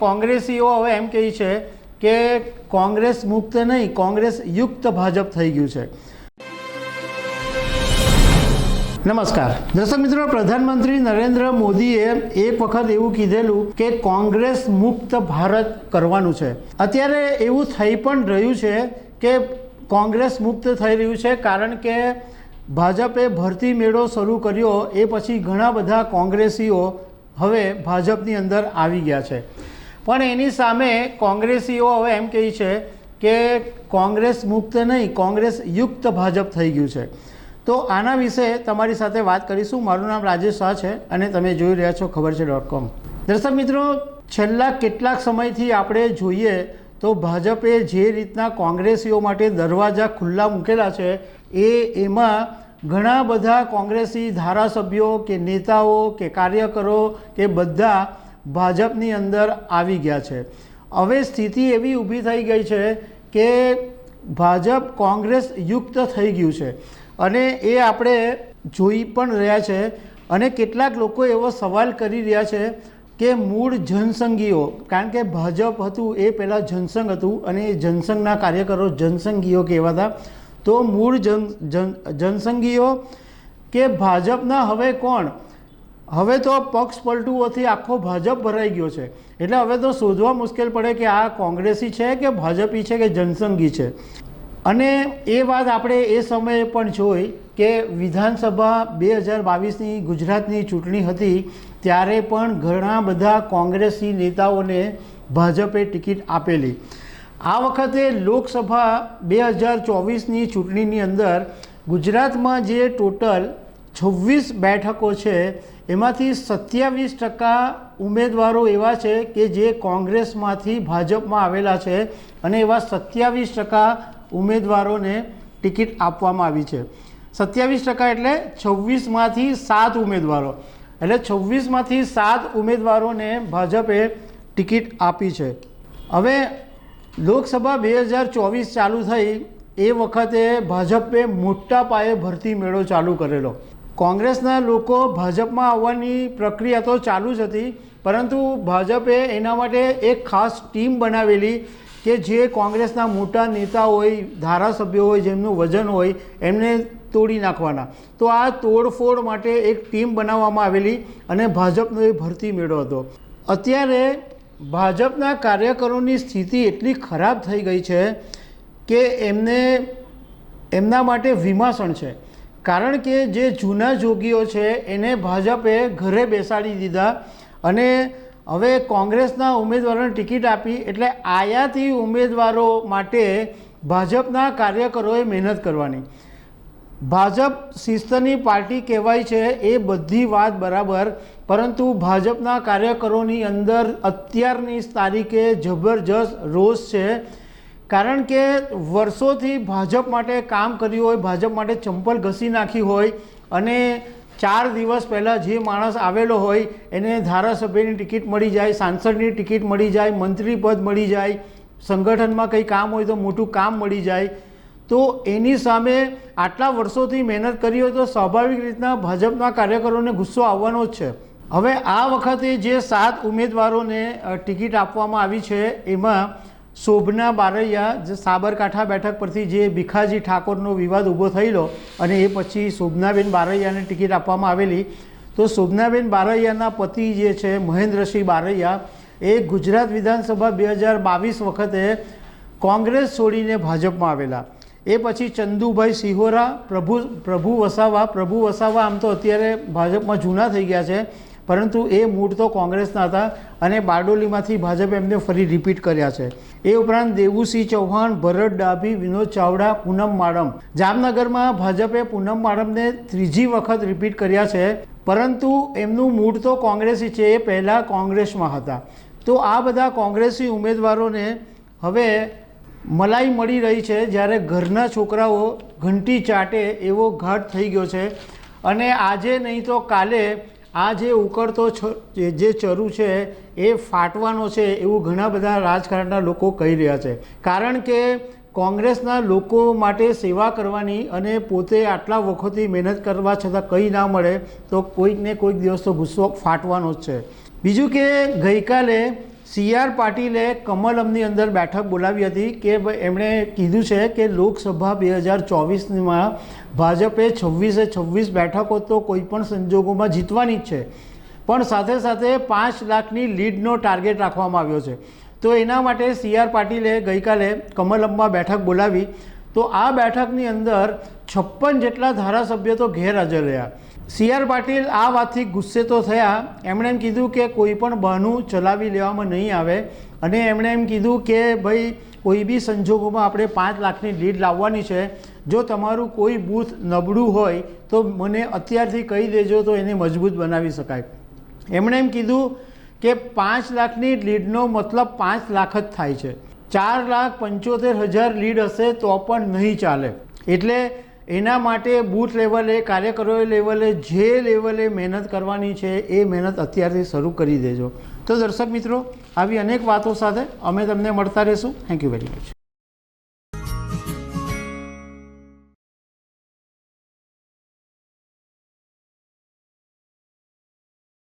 કોંગ્રેસીઓ હવે એમ કહે છે કે કોંગ્રેસ મુક્ત નહીં, કોંગ્રેસ યુક્ત ભાજપ થઈ ગયું છે. નમસ્કાર. દર્શક મિત્રો, પ્રધાનમંત્રી નરેન્દ્ર મોદીએ એક વખત એવું કીધેલું કે કોંગ્રેસ મુક્ત ભારત કરવાનું છે. અત્યારે એવું થઈ પણ રહ્યું છે કે કોંગ્રેસ મુક્ત થઈ રહ્યું છે કારણ કે ભાજપે ભરતી મેળો શરૂ કર્યો, એ પછી ઘણા બધા કોંગ્રેસીઓ હવે ભાજપની અંદર આવી ગયા છે. પણ એની સામે કોંગ્રેસીઓ હવે એમ કહે છે કે કોંગ્રેસ મુક્ત નહીં, કોંગ્રેસ યુક્ત ભાજપ થઈ ગયું છે. તો આના વિશે તમારી સાથે વાત કરીશું. મારું નામ રાજેશ શાહ છે અને તમે જોઈ રહ્યા છો ખબર છે ડોટ કોમ દર્શક મિત્રો, છેલ્લા કેટલાક સમયથી આપણે જોઈએ તો ભાજપે જે રીતના કોંગ્રેસીઓ માટે દરવાજા ખુલ્લા મૂકેલા છે, એ એમાં ઘણા બધા કોંગ્રેસી ધારાસભ્યો કે નેતાઓ કે કાર્યકરો કે બધા ભાજપની અંદર આવી ગયા છે. હવે સ્થિતિ એવી ઊભી થઈ ગઈ છે કે ભાજપ કોંગ્રેસ યુક્ત થઈ ગયું છે. અને એ આપણે જોઈ પણ રહ્યા છે અને કેટલાક લોકો એવો સવાલ કરી રહ્યા છે કે મૂળ જનસંઘીઓ, કારણ કે ભાજપ હતું એ પહેલાં જનસંઘ હતું અને એ જનસંઘના કાર્યકરો જનસંઘીઓ કહેવાતા. તો મૂળ જન જન જનસંઘીઓ કે ભાજપના હવે કોણ? હવે તો પક્ષ પલટુઓથી આખો ભાજપ ભરાઈ ગયો છે. એટલે હવે તો શોધવા મુશ્કેલ પડે કે આ કોંગ્રેસી છે કે ભાજપી છે કે જનસંઘી છે. અને એ વાત આપણે એ સમયે પણ જોઈ કે વિધાનસભા બે હજાર બાવીસની ગુજરાતની ચૂંટણી હતી, ત્યારે પણ ઘણા બધા કોંગ્રેસી નેતાઓને ભાજપે ટિકિટ આપેલી. આ વખતે લોકસભા બે હજાર ચોવીસની ચૂંટણીની અંદર ગુજરાતમાં જે ટોટલ છવ્વીસ બેઠકો છે, એમાંથી સત્યાવીસ ટકા ઉમેદવારો એવા છે કે જે કોંગ્રેસમાંથી ભાજપમાં આવેલા છે અને એવા સત્યાવીસ ટકા ઉમેદવારોને ટિકિટ આપવામાં આવી છે. સત્યાવીસ ટકા એટલે છવ્વીસમાંથી સાત ઉમેદવારો. એટલે છવ્વીસમાંથી સાત ઉમેદવારોને ભાજપે ટિકિટ આપી છે. હવે લોકસભા બે હજાર ચોવીસ ચાલુ થઈ, એ વખતે ભાજપે મોટા પાયે ભરતી મેળો ચાલુ કરેલો. કોંગ્રેસના લોકો ભાજપમાં આવવાની પ્રક્રિયા તો ચાલુ જ હતી, પરંતુ ભાજપે એના માટે એક ખાસ ટીમ બનાવેલી કે જે કોંગ્રેસના મોટા નેતા હોય, ધારાસભ્યો હોય, જેમનું વજન હોય, એમને તોડી નાખવાના. તો આ તોડફોડ માટે એક ટીમ બનાવવામાં આવેલી અને ભાજપનો એ ભરતી મેળો હતો. અત્યારે ભાજપના કાર્યકરોની સ્થિતિ એટલી ખરાબ થઈ ગઈ છે કે એમને, એમના માટે વિમાસણ છે. કારણ કે જે જૂના જોગીઓ છે, એને ભાજપે ઘરે બેસાડી દીધા અને હવે કોંગ્રેસના ઉમેદવારોને ટિકિટ આપી એટલે આયાથી ઉમેદવારો માટે ભાજપના કાર્યકરોએ મહેનત કરવાની. ભાજપ શિસ્તની પાર્ટી કહેવાય છે, એ બધી વાત બરાબર, પરંતુ ભાજપના કાર્યકરોની અંદર અત્યારની તારીખે જબરજસ્ત રોષ છે. કારણ કે વર્ષોથી ભાજપ માટે કામ કર્યું હોય, ભાજપ માટે ચંપલ ઘસી નાખી હોય અને ચાર દિવસ પહેલાં જે માણસ આવેલો હોય એને ધારાસભ્યની ટિકિટ મળી જાય, સાંસદની ટિકિટ મળી જાય મંત્રી પદ મળી જાય, સંગઠનમાં કંઈ કામ હોય તો મોટું કામ મળી જાય. તો એની સામે આટલા વર્ષોથી મહેનત કરી હોય તો સ્વાભાવિક રીતના ભાજપના કાર્યકરોને ગુસ્સો આવવાનો જ છે. હવે આ વખતે જે સાત ઉમેદવારોને ટિકિટ આપવામાં આવી છે, એમાં શોભના બારૈયા જે સાબરકાંઠા બેઠક પરથી જે ભીખાજી ઠાકોરનો વિવાદ ઊભો થયેલો અને એ પછી શોભનાબેન બારૈયાને ટિકિટ આપવામાં આવેલી. તો શોભનાબેન બારૈયાના પતિ જે છે, મહેન્દ્રસિંહ બારૈયા, એ ગુજરાત વિધાનસભા બે હજાર બાવીસ વખતે કોંગ્રેસ છોડીને ભાજપમાં આવેલા. એ પછી ચંદુભાઈ સિહોરા, પ્રભુ પ્રભુ વસાવા પ્રભુ વસાવા આમ તો અત્યારે ભાજપમાં જૂના થઈ ગયા છે. પરંતુ એ મૂળ તો કોંગ્રેસના હતા અને બારડોલીમાંથી ભાજપે એમને ફરી રિપીટ કર્યા છે. એ ઉપરાંત દેવુસિંહ ચૌહાણ, ભરત ડાભી, વિનોદ ચાવડા, પૂનમ માડમ. જામનગરમાં ભાજપે પૂનમ માડમને ત્રીજી વખત રિપીટ કર્યા છે, પરંતુ એમનું મૂળ તો કોંગ્રેસી છે એ પહેલાં કોંગ્રેસમાં હતા. તો આ બધા કોંગ્રેસી ઉમેદવારોને હવે મલાઈ મળી રહી છે જ્યારે ઘરના છોકરાઓ ઘંટી ચાટે એવો ઘાટ થઈ ગયો છે. અને આજે નહીં તો કાલે આ જે ઉકળતો જે ચરુ છે, એ ફાટવાનો છે એવું ઘણા બધા રાજકારણના લોકો કહી રહ્યા છે. કારણ કે કોંગ્રેસના લોકો માટે સેવા કરવાની અને પોતે આટલા વખતથી મહેનત કરવા છતાં કંઈ ના મળે તો કોઈક ને કોઈક દિવસ તો ગુસ્સો ફાટવાનો જ છે. બીજું કે ગઈકાલે સી આર પાટીલે કમલમની અંદર બેઠક બોલાવી હતી કે એમણે કીધું છે કે લોકસભા બે હજાર ચોવીસમાં ભાજપે છવ્વીસે છવ્વીસ બેઠકો તો કોઈ પણ સંજોગોમાં જીતવાની જ છે. પણ સાથે સાથે પાંચ લાખની લીડનો ટાર્ગેટ રાખવામાં આવ્યો છે. તો એના માટે સી આર પાટીલે ગઈકાલે કમલમમાં બેઠક બોલાવી. તો આ બેઠકની અંદર છપ્પન જેટલા ધારાસભ્યો તો ગેરહાજર રહ્યા. સી આર પાટીલ આ વાતથી ગુસ્સે તો થયા. એમણે એમ કીધું કે કોઈ પણ બહાનું ચલાવી લેવામાં નહીં આવે અને એમણે એમ કીધું કે ભાઈ, કોઈ બી સંજોગોમાં આપણે પાંચ લાખની લીડ લાવવાની છે. જો તમારું કોઈ બૂથ નબળું હોય તો મને અત્યારથી કહી દેજો તો એને મજબૂત બનાવી શકાય. એમણે એમ કીધું કે પાંચ લાખની લીડનો મતલબ પાંચ લાખ જ થાય છે. ચાર લાખ પંચોતેર હજાર લીડ હશે તો પણ નહીં ચાલે. એટલે એના માટે બૂથ લેવલે કાર્યકરો લેવલે, જે લેવલે મહેનત કરવાની છે, એ મહેનત અત્યારથી શરૂ કરી દેજો. તો દર્શક મિત્રો, આવી અનેક વાતો સાથે અમે તમને મળતા રહીશું. Thank you very much